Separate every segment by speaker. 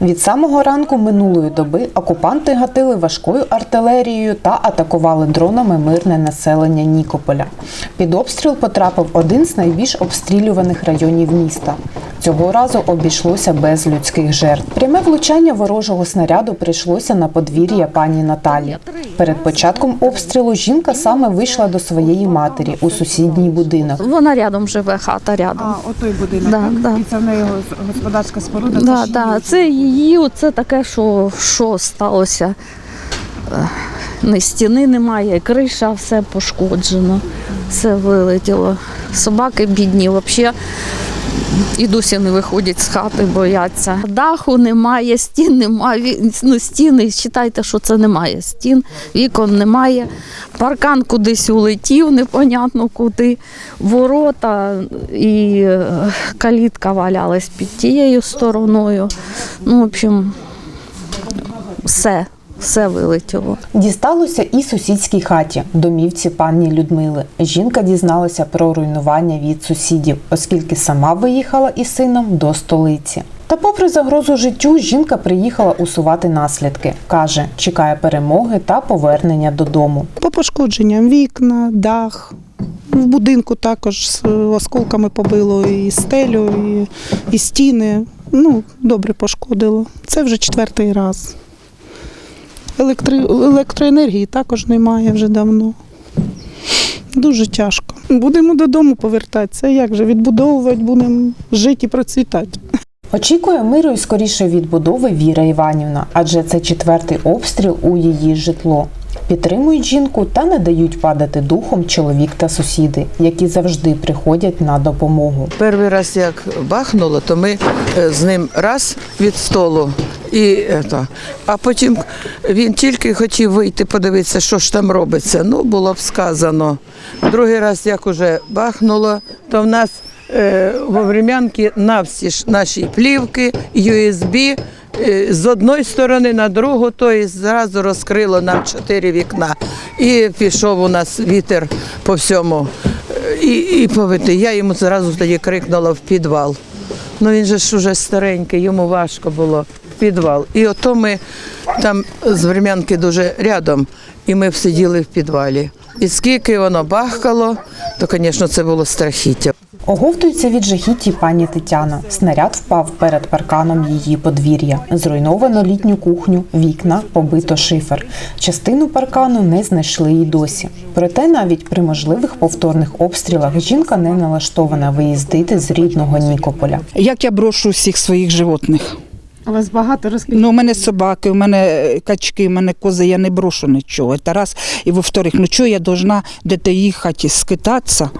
Speaker 1: Від самого ранку минулої доби окупанти гатили важкою артилерією та атакували дронами мирне населення Нікополя. Під обстріл потрапив один з найбільш обстрілюваних районів міста. Цього разу обійшлося без людських жертв. Пряме влучання ворожого снаряду прийшлося на подвір'я пані Наталі. Перед початком обстрілу жінка саме вийшла до своєї матері у сусідній будинок.
Speaker 2: Вона рядом живе, хата рядом.
Speaker 3: А, отой будинок.
Speaker 2: Да,
Speaker 3: так?
Speaker 2: да.
Speaker 3: І це в неї господарська споруда.
Speaker 2: Да,
Speaker 3: це
Speaker 2: да,
Speaker 3: її.
Speaker 2: це її, це таке, що, що сталося. Е, Ні стіни немає, криша, все пошкоджено, все вилетіло. Собаки бідні, взагалі і досі не виходять з хати, бояться. Даху немає, стін немає. Ну, стіни, вважайте, що це немає. Стін, вікон немає. Паркан кудись улетів, непонятно куди. Ворота і е, калітка валялась під тією стороною. Ну, в общем, все, все вилетіло.
Speaker 1: Дісталося і сусідській хаті, домівці пані Людмили. Жінка дізналася про руйнування від сусідів, оскільки сама виїхала із сином до столиці. Та, попри загрозу життю, жінка приїхала усувати наслідки. каже, чекає перемоги та повернення додому.
Speaker 4: По пошкодженням вікна, дах. В будинку також з осколками побило і стелю, і, і стіни. Ну, добре пошкодило. Це вже четвертий раз. Електри... Електроенергії також немає вже давно. Дуже тяжко. Будемо додому повертатися. Як же відбудовувати, будемо жити і процвітати.
Speaker 1: Очікує миру і скоріше відбудови Віра Іванівна, адже це четвертий обстріл у її житло. Підтримують жінку та не дають падати духом чоловік та сусіди, які завжди приходять на допомогу.
Speaker 5: Перший раз як бахнуло, то ми е, з ним раз від столу. І, ето, а потім він тільки хотів вийти подивитися, що ж там робиться. Ну, було б сказано. Другий раз, як уже бахнуло, то в нас е, во врем'янки на всі ж наші плівки, USB, е, з одної сторони на другу, то і зразу розкрило нам чотири вікна. І пішов у нас вітер по всьому. Е, І, і повити. Я йому зразу тоді крикнула в підвал. Ну він же ж уже старенький, йому важко було підвал. І ото ми там з врем'янки дуже рядом, і ми сиділи в підвалі. І скільки воно бахкало, то, звісно, це було страхіття.
Speaker 1: Оговтується від жахіті пані Тетяна. Снаряд впав перед парканом її подвір'я. Зруйновано літню кухню, вікна, побито шифер. Частину паркану не знайшли й досі. Проте навіть при можливих повторних обстрілах жінка не налаштована виїздити з рідного Нікополя.
Speaker 4: Як я брошу всіх своїх животних?
Speaker 3: У вас багато розкажіть.
Speaker 4: Ну, у мене собаки, у мене е, качки, у мене кози, я не брошу нічого. Це раз. І во-вторых, ну чого я должна де-то їхати, скитатися,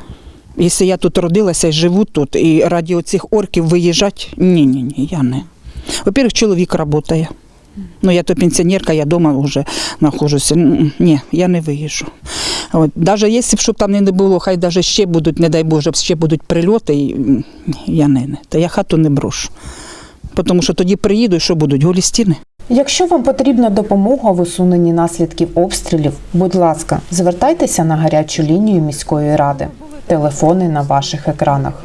Speaker 4: якщо я тут родилася і живу тут, і раді оцих орків виїжджати? Ні, ні, я не. Во-первых, чоловік працює. Ну, я то пенсіонерка, я вдома вже знаходжуся. Ні, я не виїжджу. От, навіть якщо б щоб там не було, хай навіть ще будуть, не дай Боже, ще будуть прильоти, я не, не. Та я хату не брошу. Тому що тоді приїду, і що будуть голі стіни.
Speaker 1: Якщо вам потрібна допомога в усуненні наслідків обстрілів, будь ласка, звертайтеся на гарячу лінію міської ради. Телефони на ваших екранах.